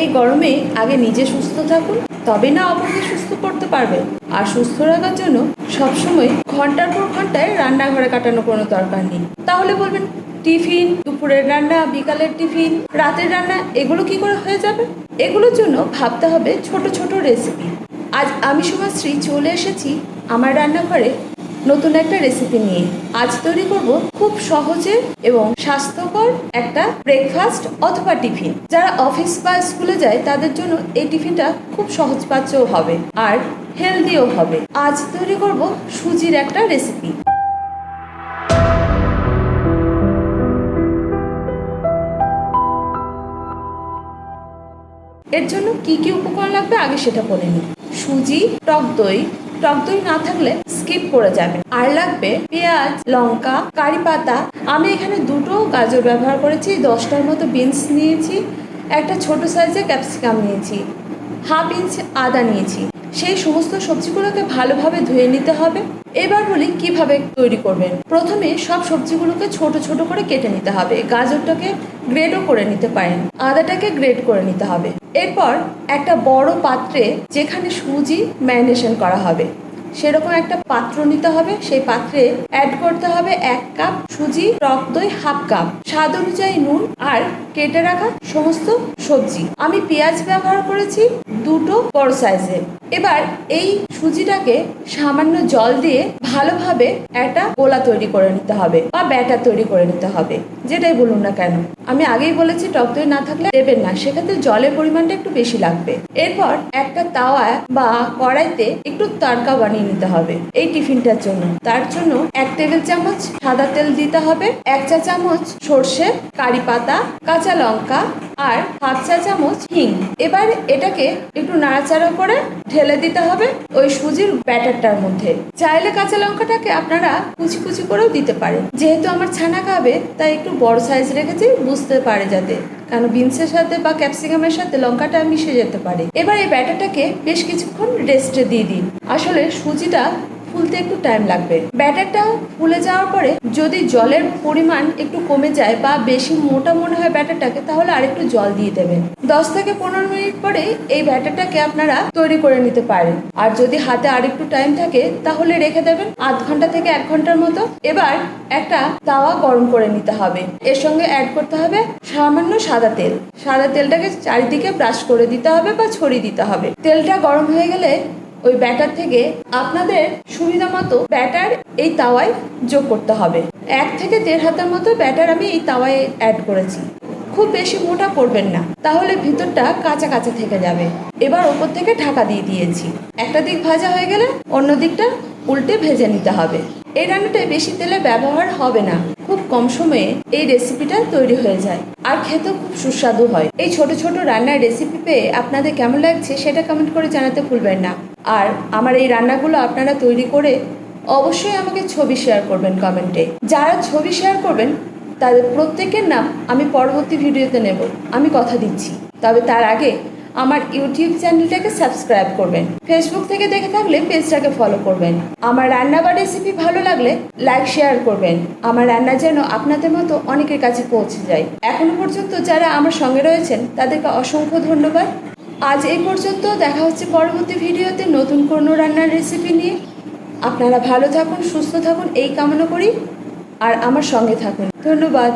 এই গরমে আগে নিজে সুস্থ থাকুন, তবে না অপরকে সুস্থ করতে পারবে আর সুস্থ রাখার জন্য সবসময় ঘণ্টার পর ঘন্টায় রান্নাঘরে কাটানো কোনো দরকার নেই। তাহলে বলবেন, টিফিন, দুপুরের রান্না, বিকালের টিফিন, রাতের রান্না, এগুলো কি করে হয়ে যাবে? এগুলোর জন্য ভাবতে হবে ছোট ছোট রেসিপি আজ আমি সুমাশ্রী চলে এসেছি আমার রান্নাঘরে। নতুন একটা রেসিপি নিয়ে। আজ তৈরি করব খুব সহজে এবং স্বাস্থ্যকর একটা ব্রেকফাস্ট অথবা টিফিন যারা অফিস বা স্কুলে যায়, তাদের জন্য এই টিফিনটা খুব সহজপাচ্যও হবে আর হেলদিও হবে। আজ তৈরি করব সুজির একটা রেসিপি এর জন্য কি কি উপকরণ লাগবে আগে সেটা বলে নিই। সুজি, টক দই টক দই না থাকলে স্কিপ করে যাবেন আর লাগবে পেঁয়াজ, লঙ্কা, কারি পাতা। আমি এখানে দুটো গাজর ব্যবহার করেছি, দশটার মতো বিনস নিয়েছি, একটা ছোট সাইজের ক্যাপসিকাম নিয়েছি হাফ ইঞ্চ আদা নিয়েছি। সেই সমস্ত সবজিগুলোকে ভালোভাবে ধুয়ে নিতে হবে। এবার বলি কীভাবে তৈরি করবেন। প্রথমে সব সবজিগুলোকে ছোট ছোট করে কেটে নিতে হবে। গাজরটাকে গ্রেডও করে নিতে পারেন। আদাটাকে গ্রেড করে নিতে হবে। এরপর একটা বড় পাত্রে যেখানে সুজি ম্যারিনেশন করা হবে। সেরকম একটা পাত্র নিতে হবে। সেই পাত্রে অ্যাড করতে হবে এক কাপ সুজি, টক দই হাফ কাপ স্বাদ অনুযায়ী নুন আর কেটে রাখা সমস্ত সবজি। আমি পেঁয়াজ ব্যবহার করেছি দুটো বড় সাইজের এবার এই সুজিটাকে সামান্য জল দিয়ে ভালোভাবে একটা গোলা তৈরি করে নিতে হবে বা ব্যাটার তৈরি করে নিতে হবে। যেটাই বলুন না কেন। আমি আগেই বলেছি টক দই না থাকলে দেবেন না। সেক্ষেত্রে জলের পরিমাণটা একটু বেশি লাগবে। এরপর একটা তাওয়া বা কড়াইতে একটু তড়কা বানিয়ে নিতে হবে এই টিফিনটার জন্য। তার জন্য এক টেবিল চামচ সাদা তেল দিতে হবে, এক চা চামচ সর্ষে, কারি পাতা, কাঁচা লঙ্কা আর হাফ চা চামচ হিং। এবার এটাকে একটু নাড়াচাড়া করে ঢেলে দিতে হবে ওই সুজির ব্যাটারটার মধ্যে। চাইলে কাঁচা লঙ্কাটাকে আপনারা কুচি কুচি করেও দিতে পারেন। যেহেতু আমার ছানা খাবে, তাই একটু বড় সাইজ রেখেছি, বুঝতে পারে যাতে। কারণ বিনসের সাথে বা ক্যাপসিকামের সাথে লঙ্কাটা মিশে যেতে পারে। এবার এই ব্যাটারটাকে বেশ কিছুক্ষণ রেস্টে দিয়ে দিন। আসলে সুজিটা ফুলতে একটু টাইম লাগবে। ব্যাটারটা ফুলে যাওয়ার পরে যদি জলের পরিমাণ একটু কমে যায় বা বেশি মোটা মনে হয় ব্যাটারটাকে, তাহলে আরেকটু জল দিয়ে দেবেন। দশ থেকে পনেরো মিনিট পরে এই ব্যাটারটাকে আপনারা তৈরি করে নিতে পারেন। আর যদি হাতে আরেকটু টাইম থাকে, তাহলে রেখে দেবেন আধ ঘণ্টা থেকে এক ঘণ্টার মতো। এবার একটা তাওয়া গরম করে নিতে হবে। এর সঙ্গে অ্যাড করতে হবে সামান্য সাদা তেল। সাদা তেলটাকে চারিদিকে ব্রাশ করে দিতে হবে বা ছড়িয়ে দিতে হবে। তেলটা গরম হয়ে গেলে ওই ব্যাটার থেকে আপনাদের সুবিধা মতো ব্যাটার এই তাওয়ায় যোগ করতে হবে। এক থেকে দেড় হাতের মতো ব্যাটার আমি এই তাওয়ায় অ্যাড করেছি। খুব বেশি মোটা করবেন না, তাহলে ভিতরটা কাঁচা কাঁচা থেকে যাবে। এবার ওপর থেকে ঢাকা দিয়ে দিয়েছি। একটা দিক ভাজা হয়ে গেলে অন্য দিকটা উল্টে ভেজে নিতে হবে। এই রান্নাটায় বেশি তেলে ব্যবহার হবে না। খুব কম সময়ে এই রেসিপিটা তৈরি হয়ে যায়। আর খেতেও খুব সুস্বাদু হয়। এই ছোট ছোট রান্নার রেসিপি পেয়ে আপনাদের কেমন লাগছে সেটা কমেন্ট করে জানাতে ভুলবেন না। আর আমার এই রান্নাগুলো আপনারা তৈরি করে অবশ্যই আমাকে ছবি শেয়ার করবেন কমেন্টে যারা ছবি শেয়ার করবেন, তাদের প্রত্যেকের নাম আমি পরবর্তী ভিডিওতে নেব। আমি কথা দিচ্ছি। তবে তার আগে আমার ইউটিউব চ্যানেলটাকে সাবস্ক্রাইব করবেন। ফেসবুক থেকে দেখে থাকলে পেজটাকে ফলো করবেন। আমার রান্না বা রেসিপি ভালো লাগলে লাইক শেয়ার করবেন। আমার রান্না যেন আপনাদের মতো অনেকের কাছে পৌঁছে যায়। এখনও পর্যন্ত যারা আমার সঙ্গে রয়েছেন, তাদেরকে অসংখ্য ধন্যবাদ। আজ এই পর্যন্ত দেখা হচ্ছে পরবর্তী ভিডিওতে নতুন কোনো রান্নার রেসিপি নিয়ে। আপনারা ভালো থাকুন, সুস্থ থাকুন, এই কামনা করি। আর আমার সঙ্গে থাকুন। ধন্যবাদ।